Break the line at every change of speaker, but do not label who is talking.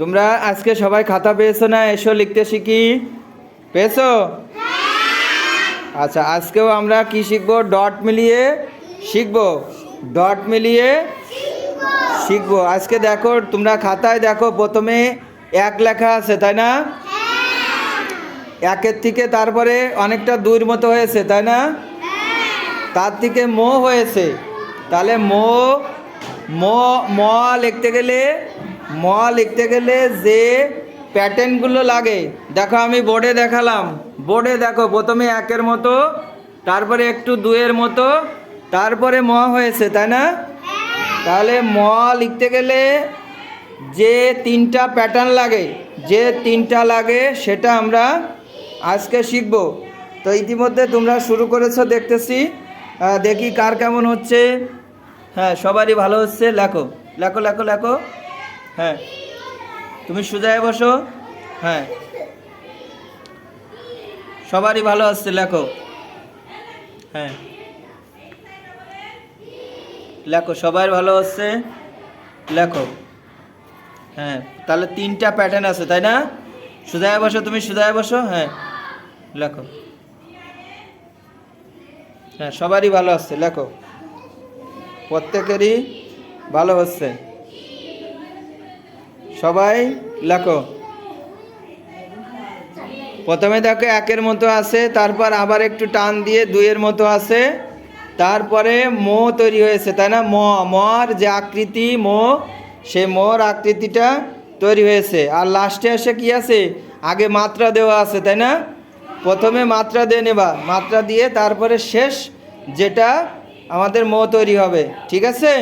তোমরা আজকে সবাই খাতা পেয়েছ না? এসো, লিখতে শিখি। পেয়েছ? আচ্ছা আজকেও আমরা কি শিখব? ডট মিলিয়ে শিখব। ডট মিলিয়ে শিখব। আজকে দেখো, তোমরা খাতায় দেখো, প্রথমে এক লেখা আছে, তাই না? একের থেকে তারপরে অনেকটা দূর মতো হয়েছে, তাই না? তার থেকে মো হয়েছে। তাহলে মো, ম ম লিখতে গেলে ম লিখতে গেলে যে প্যাটার্নগুলো লাগে, দেখো আমি বোর্ডে দেখালাম। বোর্ডে দেখো, প্রথমে একের মতো, তারপরে একটু দুয়ের মতো, তারপরে ম হয়েছে, তাই না? তাহলে ম লিখতে গেলে যে তিনটা প্যাটার্ন লাগে, যে তিনটা লাগে, সেটা আমরা আজকে শিখব। তো ইতিমধ্যে তোমরা শুরু করেছ, দেখতেছি। দেখি কার কেমন হচ্ছে। হ্যাঁ সবারই ভালো হচ্ছে, লেখো লেখো লেখো লেখো। হ্যাঁ। তুমি সুজায় বসো। হ্যাঁ। সবারই ভালো আসছে লেখো। হ্যাঁ। লেখো সবার ভালো হচ্ছে লেখো। হ্যাঁ তাহলে তিনটা প্যাটার্ন আছে, তাই না? সুজায় বসো, তুমি সুজায় বসো হ্যাঁ। লেখো। হ্যাঁ সবারই ভালো আসছে লেখো। প্রত্যেকেরই ভালো হচ্ছে। সবাই লেখো। প্রথমে দেখো একের মতো আছে, তারপর আবার একটু টান দিয়ে দুইয়ের মতো আছে। তারপরে মো তৈরি হয়েছে, তাই না? ম, মর যে আকৃতি মো, সে মোর আকৃতিটা তৈরি হয়েছে। আর লাস্টে এসে কি আছে? আগে মাত্রা দেওয়া আছে, তাই না? প্রথমে মাত্রা দিয়ে নেবা। মাত্রা দিয়ে তারপরে শেষ যেটা আমাদের মো তৈরি হবে। ঠিক আছে?